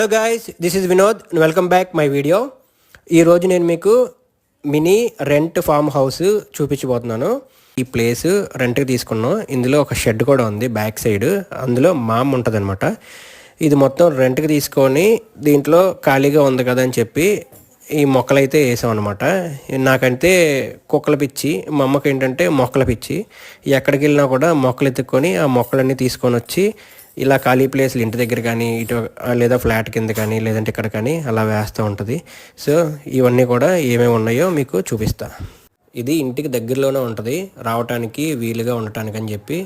Hello guys this is Vinod welcome back my video ఈరోజు నేను మీకు మినీ రెంట్ ఫామ్ హౌస్ చూపించబోతున్నాను. ఈ ప్లేస్ రెంట్కి తీసుకున్నాం. ఇందులో ఒక షెడ్ కూడా ఉంది బ్యాక్ సైడ్ అందులో మామ్ ఉంటుంది ఇది మొత్తం రెంట్కి తీసుకొని దీంట్లో ఖాళీగా ఉంది కదా అని చెప్పి ఈ మొక్కలైతే వేసాం అనమాట నాకంటే కుక్కల పిచ్చి మా అమ్మకి ఏంటంటే మొక్కల పిచ్చి. ఎక్కడికి వెళ్ళినా కూడా మొక్కలు ఎత్తుక్కొని ఆ మొక్కలన్నీ తీసుకొని వచ్చి ఇలా ఖాళీ ప్లేస్లు ఇంటి దగ్గర కానీ ఇటు లేదా ఫ్లాట్ కింద కానీ లేదంటే ఇక్కడ కానీ అలా వేస్తూ ఉంటుంది. సో ఇవన్నీ కూడా ఏమేమి ఉన్నాయో మీకు చూపిస్తా. ఇది ఇంటికి దగ్గరలోనే ఉంటుంది. రావటానికి వీలుగా ఉండటానికి అని చెప్పి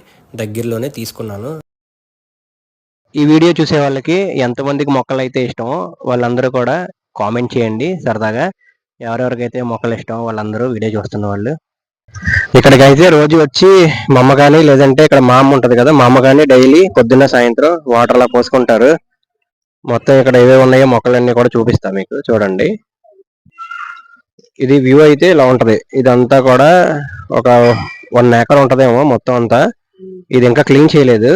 దగ్గరలోనే తీసుకున్నాను. ఈ వీడియో చూసే వాళ్ళకి ఎంతమందికి మొక్కలు అయితే ఇష్టమో వాళ్ళందరూ కూడా కామెంట్ చేయండి సరదాగా. ఎవరెవరికైతే మొక్కలు ఇష్టమో వాళ్ళందరూ వీడియో చూస్తున్న వాళ్ళు. ఇక్కడికి అయితే రోజు వచ్చి మా అమ్మ కానీ లేదంటే ఇక్కడ మా అమ్మ ఉంటుంది కదా మా అమ్మ కానీ డైలీ పొద్దున్న సాయంత్రం వాటర్ లా పోసుకుంటారు. మొత్తం ఇక్కడ ఏవే ఉన్నాయో మొక్కలన్నీ కూడా చూపిస్తా మీకు చూడండి. ఇది వ్యూ అయితే ఇలా ఉంటది. ఇదంతా కూడా ఒక వన్ ఏకర్ ఉంటదేమో మొత్తం అంతా. ఇది ఇంకా క్లీన్ చేయలేదు.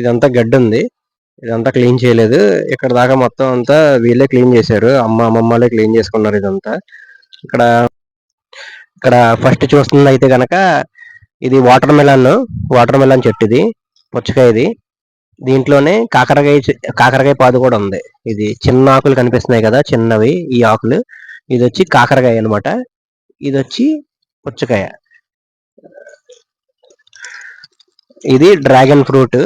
ఇదంతా గడ్డి ఉంది. ఇదంతా క్లీన్ చేయలేదు. ఇక్కడ దాకా మొత్తం అంతా వీళ్ళే క్లీన్ చేశారు. అమ్మ అమ్మమ్మలే క్లీన్ చేసుకున్నారు ఇదంతా. ఇక్కడ ఇక్కడ ఫస్ట్ చూస్తుంది అయితే గనక ఇది వాటర్ మెలన్ వాటర్ మెలన్ చెట్టు ఇది పుచ్చకాయ ఇది. దీంట్లోనే కాకరకాయ కాకరకాయ పాదు కూడా ఉంది. ఇది చిన్న ఆకులు కనిపిస్తున్నాయి కదా చిన్నవి ఈ ఆకులు. ఇది వచ్చి కాకరకాయ అన్నమాట. ఇది వచ్చి పుచ్చకాయ. ఇది డ్రాగన్ ఫ్రూట్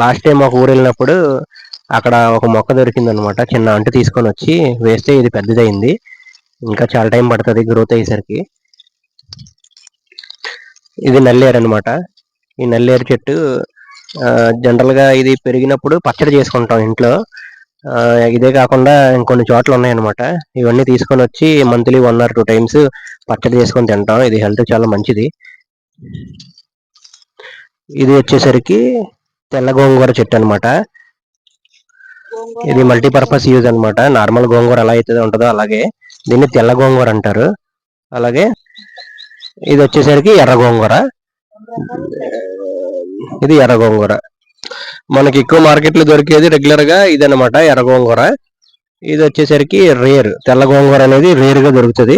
లాస్ట్ టైం ఒక ఊరు వెళ్ళినప్పుడు అక్కడ ఒక మొక్క దొరికింది అనమాట చిన్న అంటు తీసుకొని వచ్చి వేస్తే ఇది పెద్దదైంది ఇంకా చాలా టైం పడుతుంది గ్రోత్ అయ్యేసరికి. ఇది నల్లేరు అనమాట ఈ నల్లేరు చెట్టు జనరల్గా ఇది పెరిగినప్పుడు పచ్చడి చేసుకుంటాం ఇంట్లో. ఇదే కాకుండా ఇంకొన్ని చోట్ల ఉన్నాయన్నమాట. ఇవన్నీ తీసుకొని వచ్చి monthly one or two times పచ్చడి చేసుకొని తింటాం. ఇది హెల్త్ చాలా మంచిది. ఇది వచ్చేసరికి తెల్ల గోంగూర చెట్టు అనమాట ఇది మల్టీపర్పస్ యూజ్ అనమాట నార్మల్ గోంగూర ఎలా అయితే ఉంటుందో అలాగే. దీన్ని తెల్ల గోంగూర అంటారు. అలాగే ఇది వచ్చేసరికి ఎర్ర గోంగూర. ఇది ఎర్ర గోంగూర. మనకి ఎక్కువ మార్కెట్లో దొరికేది రెగ్యులర్గా ఇదన్నమాట ఎర్ర గోంగూర. ఇది వచ్చేసరికి రేర్. తెల్ల గోంగూర అనేది రేర్గా దొరుకుతుంది.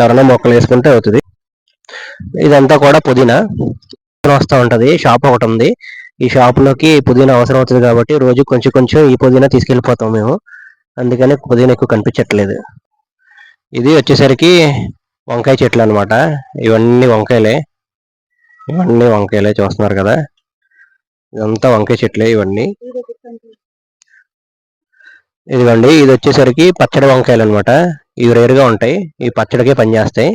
ఎవరైనా మొక్కలు వేసుకుంటే అవుతుంది. ఇదంతా కూడా పుదీనా. వస్తూ ఉంటుంది. షాప్ ఒకటి ఉంది. ఈ షాప్లోకి పుదీనా అవసరం అవుతుంది కాబట్టి రోజు కొంచెం కొంచెం ఈ పుదీనా తీసుకెళ్ళిపోతాం మేము. అందుకని పుదీనా ఎక్కువ కనిపించట్లేదు. ఇది వచ్చేసరికి వంకాయ చెట్లు అనమాట ఇవన్నీ వంకాయలే. ఇవన్నీ వంకాయలే చూస్తున్నారు కదా. ఇదంతా వంకాయ చెట్లే ఇవన్నీ. ఇదిగోండి ఇది వచ్చేసరికి పచ్చడి వంకాయలు అనమాట ఇవి రేరుగా ఉంటాయి. ఈ పచ్చడికే పనిచేస్తాయి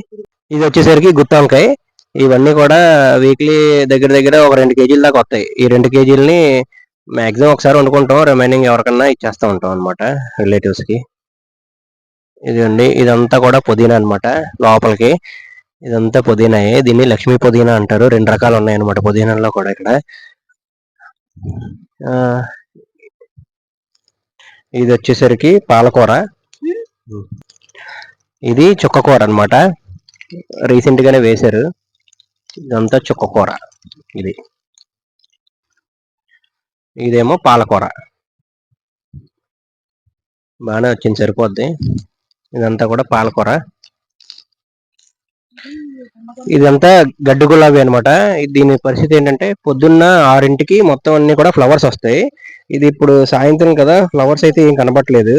ఇది వచ్చేసరికి గుత్త వంకాయ. ఇవన్నీ కూడా వీక్లీ దగ్గర దగ్గర ఒక రెండు కేజీల దాకా వస్తాయి. ఈ రెండు కేజీలని మ్యాక్సిమం ఒకసారి వండుకుంటాం. రిమైనింగ్ ఎవరికన్నా ఇచ్చేస్తా ఉంటాం అనమాట రిలేటివ్స్కి. ఇదండి ఇదంతా కూడా పుదీనా అనమాట లోపలికి. ఇదంతా పుదీనాయే దీన్ని లక్ష్మీ పుదీనా అంటారు. రెండు రకాలు ఉన్నాయి అనమాట పుదీనాలో కూడా ఇక్కడ. ఇది వచ్చేసరికి పాలకూర. ఇది చుక్కకూర అనమాట రీసెంట్ గానే వేశారు. ఇదంతా చుక్కకూర ఇది. ఇదేమో పాలకూర. బాగానే వచ్చింది సరిపోద్ది. ఇదంతా కూడా పాలకూర. ఇదంతా గడ్డి గులాబీ అనమాట దీని పరిస్థితి ఏంటంటే పొద్దున్న ఆరింటికి మొత్తం అన్ని కూడా ఫ్లవర్స్ వస్తాయి. ఇది ఇప్పుడు సాయంత్రం కదా ఫ్లవర్స్ అయితే ఏం కనబట్లేదు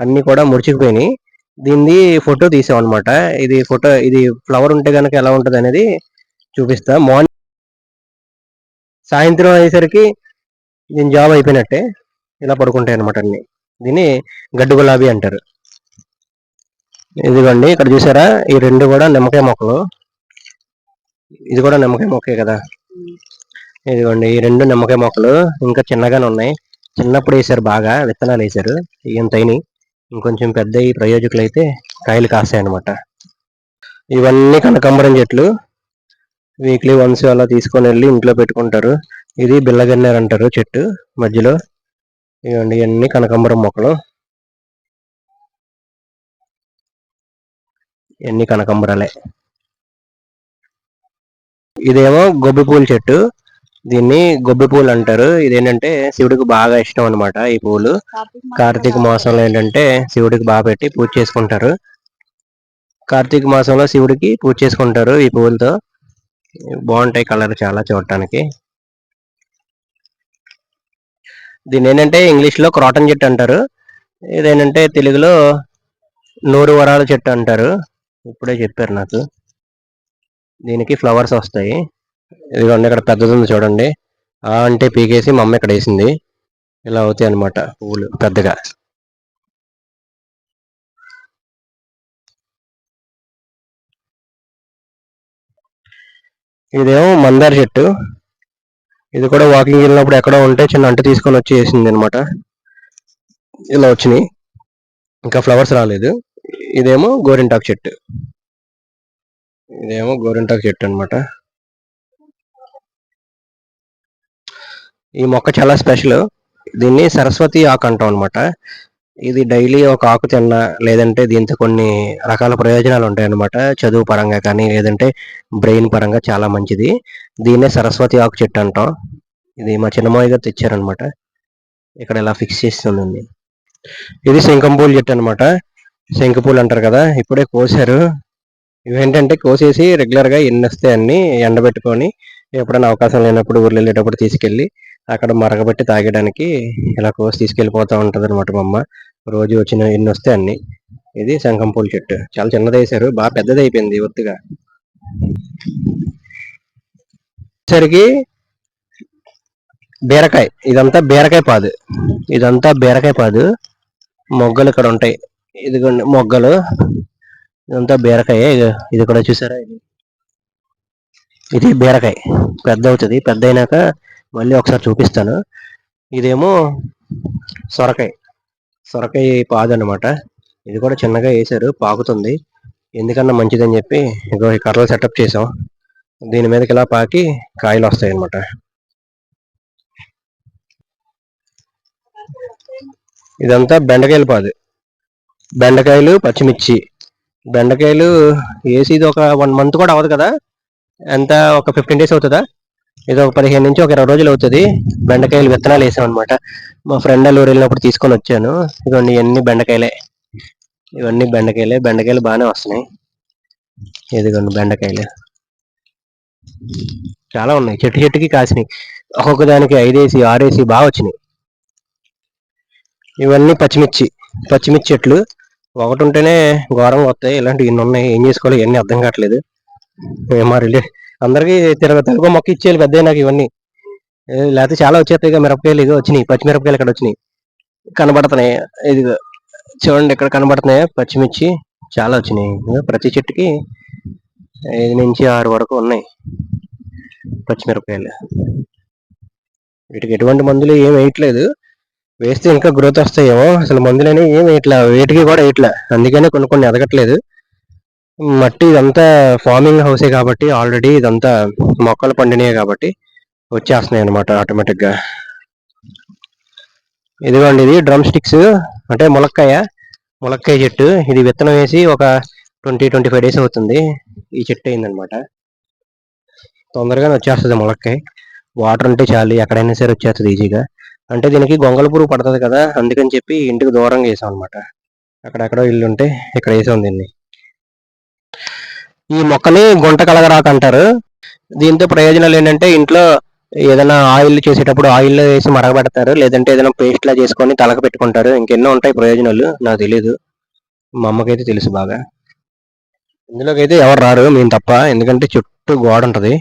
అన్ని కూడా ముడిచిపోయినాయి దీన్ని ఫోటో తీసాం అనమాట ఇది ఫోటో ఇది ఫ్లవర్ ఉంటే గనక ఎలా ఉంటది అనేది చూపిస్తా. మార్నింగ్ సాయంత్రం అయ్యేసరికి దీని జాబ్ అయిపోయినట్టే. ఇలా పడుకుంటాయి అనమాట అన్ని. దీన్ని గడ్డి గులాబీ అంటారు. ఇదిగోండి ఇక్కడ చూసారా? ఈ రెండు కూడా నిమ్మకాయ మొక్కలు. ఇది కూడా నిమ్మకాయ మొక్కే కదా. ఇదిగోండి ఈ రెండు నిమ్మకాయ మొక్కలు ఇంకా చిన్నగానే ఉన్నాయి. చిన్నప్పుడు వేసారు బాగా విత్తనాలు వేసారు ఇంత అయినాయి. ఇంకొంచెం పెద్ద ఈ ప్రయోజకులు అయితే కాయలు కాస్తాయి అనమాట ఇవన్నీ కనకాంబరం చెట్లు. వీక్లీ వన్స్ అలా తీసుకొని వెళ్ళి ఇంట్లో పెట్టుకుంటారు. ఇది బిల్లగన్నేరు అంటారు చెట్టు మధ్యలో. ఇవ్వండి ఇవన్నీ కనకాంబరం మొక్కలు. ఇవన్నీ కనకాంబరాలే. ఇదేమో గొబ్బి పూల చెట్టు. దీన్ని గొబ్బి పూలు అంటారు. ఇదేంటంటే శివుడికి బాగా ఇష్టం అన్నమాట ఈ పూలు. కార్తీక మాసంలో ఏంటంటే శివుడికి బాగా పెట్టి పూజ చేసుకుంటారు. కార్తీక మాసంలో శివుడికి పూజ చేసుకుంటారు ఈ పువ్వులతో బాగుంటాయి కలర్ చాలా చూడటానికి. దీన్ని ఏంటంటే ఇంగ్లీష్లో క్రాటన్ చెట్టు అంటారు. ఇదేంటంటే తెలుగులో నూరు వరాల చెట్టు అంటారు. ఇప్పుడే చెప్పారు నాకు. దీనికి ఫ్లవర్స్ వస్తాయి. ఇదిగోండి ఇక్కడ పెద్దది ఉంది చూడండి. ఆ అంటే పీకేసి మా అమ్మ ఇక్కడ వేసింది. ఇలా అవుతాయి అనమాట పువ్వులు పెద్దగా. ఇదేమో మందార చెట్టు. ఇది కూడా వాకింగ్ వెళ్ళినప్పుడు ఎక్కడో ఉంటే చిన్న అంటు తీసుకొని వచ్చి వేసింది అనమాట ఇలా వచ్చినాయి. ఇంకా ఫ్లవర్స్ రాలేదు. ఇదేమో గోరింటాకు చెట్టు. ఇదేమో గోరింటాకు చెట్టు అనమాట ఈ మొక్క చాలా స్పెషల్. దీన్ని సరస్వతి ఆకు అంటాం అనమాట ఇది డైలీ ఒక ఆకు తిన్నా లేదంటే దీంతో కొన్ని రకాల ప్రయోజనాలు ఉంటాయి అన్నమాట. చదువు పరంగా కానీ లేదంటే బ్రెయిన్ పరంగా చాలా మంచిది. దీన్నే సరస్వతి ఆకు చెట్టు అంటాం. ఇది మా చిన్నమాయి గారు తెచ్చారనమాట ఇక్కడ ఇలా ఫిక్స్ చేస్తుంది ఇది శంఖంపూల చెట్టు అనమాట శంఖపూలు అంటారు కదా ఇప్పుడే కోసారు ఇవేంటంటే కోసేసి రెగ్యులర్గా ఎన్ని వస్తే అన్ని ఎండబెట్టుకొని ఎప్పుడైనా అవకాశం లేనప్పుడు ఊర్లు వెళ్ళేటప్పుడు తీసుకెళ్ళి అక్కడ మరగబెట్టి తాగడానికి ఇలా కోసి తీసుకెళ్ళిపోతూ ఉంటుంది అనమాట మా అమ్మ రోజు వచ్చిన ఎన్ని వస్తే అన్ని. ఇది శంఖం పూల చెట్టు. చాలా చిన్నది వేసారు బాగా పెద్దది అయిపోయింది ఒత్తుగా. సరికి బీరకాయ. ఇదంతా బీరకాయ పాదు. ఇదంతా బీరకాయ పాదు. మొగ్గలు ఇక్కడ ఉంటాయి. ఇదిగోండి మొగ్గలు. ఇదంతా బీరకాయ. ఇది కూడా చూసారా? ఇది. ఇది బీరకాయ. పెద్ద అవుతుంది. పెద్ద అయినాక మళ్ళీ ఒకసారి చూపిస్తాను. ఇదేమో సొరకాయ. సొరకాయ పాదు అనమాట ఇది కూడా చిన్నగా వేసారు పాకుతుంది. ఎందుకన్నా మంచిదని చెప్పి ఇగో ఈ కర్రలు సెటప్ చేసాం. దీని మీదకి ఇలా పాకి కాయలు వస్తాయి అనమాట ఇదంతా బెండకాయలు పాదు. బెండకాయలు పచ్చిమిర్చి. బెండకాయలు వేసి ఇది ఒక వన్ మంత్ కూడా అవ్వదు కదా? ఎంత? ఒక ఫిఫ్టీన్ డేస్ అవుతుందా? ఇది ఒక పదిహేను నుంచి ఒక ఇరవై రోజులు అవుతుంది. బెండకాయలు విత్తనాలు వేసాం అనమాట మా ఫ్రెండ్ అల్లూరు వెళ్ళినప్పుడు తీసుకొని వచ్చాను. ఇవన్నీ ఇవన్నీ బెండకాయలే. ఇవన్నీ బెండకాయలే. బెండకాయలు బాగానే వస్తున్నాయి. ఇదిగోండి బెండకాయలు. చాలా ఉన్నాయి. చెట్టు చెట్టుకి కాసినాయి. ఒక్కొక్క దానికి ఐదేసి ఆరేసి బాగా వచ్చినాయి. ఇవన్నీ పచ్చిమిర్చి. పచ్చిమిర్చి చెట్లు. ఒకటి ఉంటేనే ఘోరంగా వస్తాయి. ఇలాంటివి ఇన్ని ఉన్నాయి? ఏం చేసుకోవాలి? ఇవన్నీ అర్థం కావట్లేదు. మా రిలే అందరికి తిరగ తెలుగు మొక్క ఇచ్చేయాలి పెద్ద నాకు ఇవన్నీ. లేకపోతే చాలా వచ్చేస్తాయి మిరపకాయలు ఇగో వచ్చినాయి. పచ్చిమిరపకాయలు ఇక్కడ వచ్చినాయి. కనబడుతున్నాయి. ఇది చూడండి ఇక్కడ కనబడుతున్నాయి. పచ్చిమిర్చి చాలా వచ్చినాయి. ప్రతి చెట్టుకి ఐదు నుంచి ఆరు వరకు ఉన్నాయి పచ్చిమిరపకాయలు. వీటికి ఎటువంటి మందులు ఏం వేయట్లేదు. వేస్తే ఇంకా గ్రోత్ వస్తాయేమో. అసలు మందులని ఏమి ఇట్లా వేటికి కూడా ఇట్లా అందుకనే కొన్ని కొన్ని ఎదగట్లేదు. మట్టి ఇదంతా ఫార్మింగ్ హౌసే కాబట్టి ఆల్రెడీ ఇదంతా మొక్కలు పండినాయి కాబట్టి వచ్చేస్తున్నాయి అనమాట ఆటోమేటిక్గా ఇదిగోండి ఇది డ్రమ్ స్టిక్స్ అంటే ములక్కాయ ములక్కాయ చెట్టు. ఇది విత్తనం వేసి ఒక ట్వంటీ ట్వంటీ ఫైవ్ డేస్ అవుతుంది. ఈ చెట్టు అయిందనమాట తొందరగానే వచ్చేస్తుంది ములక్కాయ. వాటర్ ఉంటే చాలు ఎక్కడైనా సరే వచ్చేస్తుంది ఈజీగా అంటే దీనికి గొంగళ పురుగు పడుతుంది కదా అందుకని చెప్పి ఇంటికి దూరంగా వేసాం అనమాట అక్కడెక్కడో ఇల్లు ఉంటే ఇక్కడ వేసాం దీన్ని. ఈ మొక్కని గుంట కలగరాకు అంటారు. దీంతో ప్రయోజనాలు ఏంటంటే ఇంట్లో ఏదైనా ఆయిల్ చేసేటప్పుడు ఆయిల్ వేసి మరగబెడతారు లేదంటే ఏదైనా పేస్ట్లా చేసుకొని తలక పెట్టుకుంటారు. ఇంకెన్నో ఉంటాయి ప్రయోజనాలు నాకు తెలియదు మా అమ్మకైతే తెలుసు బాగా. ఇందులోకి అయితే ఎవరు రారు మేము తప్ప. ఎందుకంటే చుట్టూ గోడ ఉంటుంది.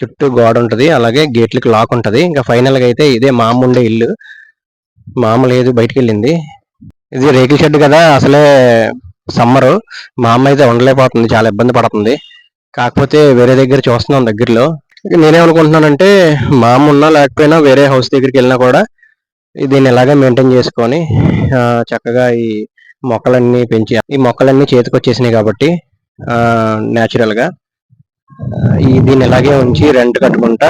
చుట్టూ గోడ ఉంటుంది అలాగే గేట్లకి లాక్ ఉంటుంది. ఇంకా ఫైనల్గా అయితే ఇదే మా ఉండే ఇల్లు. మా లేదు బయటికి వెళ్ళింది ఇది రేకుల షెడ్ కదా అసలే సమ్మరు. మా అమ్మ అయితే ఉండలేకపోతుంది చాలా ఇబ్బంది పడుతుంది. కాకపోతే వేరే దగ్గర చూస్తున్నాం దగ్గరలో. నేనేమనుకుంటున్నానంటే మా అమ్మ ఉన్నా లేకపోయినా వేరే హౌస్ దగ్గరికి వెళ్ళినా కూడా దీన్ని ఇలాగే మెయింటైన్ చేసుకొని చక్కగా ఈ మొక్కలన్నీ పెంచి ఈ మొక్కలన్నీ చేతికి వచ్చేసినాయి కాబట్టి న్యాచురల్గా ఈ దీన్ని ఇలాగే ఉంచి రెంట్ కట్టుకుంటా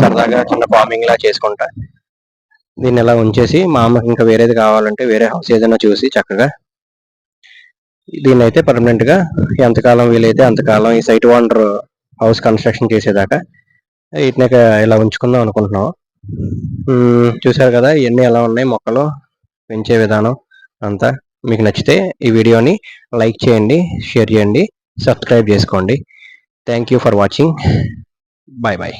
సరదాగా చిన్న ఫార్మింగ్ లా చేసుకుంటా. దీన్ని ఇలా ఉంచేసి మా అమ్మకి ఇంకా వేరేది కావాలంటే వేరే హౌస్ ఏదైనా చూసి చక్కగా దీన్ని అయితే పర్మనెంట్గా ఎంతకాలం వీలైతే అంతకాలం ఈ సైట్ ఓనర్ హౌస్ కన్స్ట్రక్షన్ చేసేదాకా వీటిని ఇలా ఉంచుకుందాం అనుకుంటున్నాం చూసారు చూశారు కదా ఇవన్నీ ఎలా ఉన్నాయి మొక్కలు పెంచే విధానం అంతా. మీకు నచ్చితే ఈ వీడియోని లైక్ చేయండి షేర్ చేయండి. సబ్స్క్రైబ్ చేసుకోండి. Thank you for watching bye bye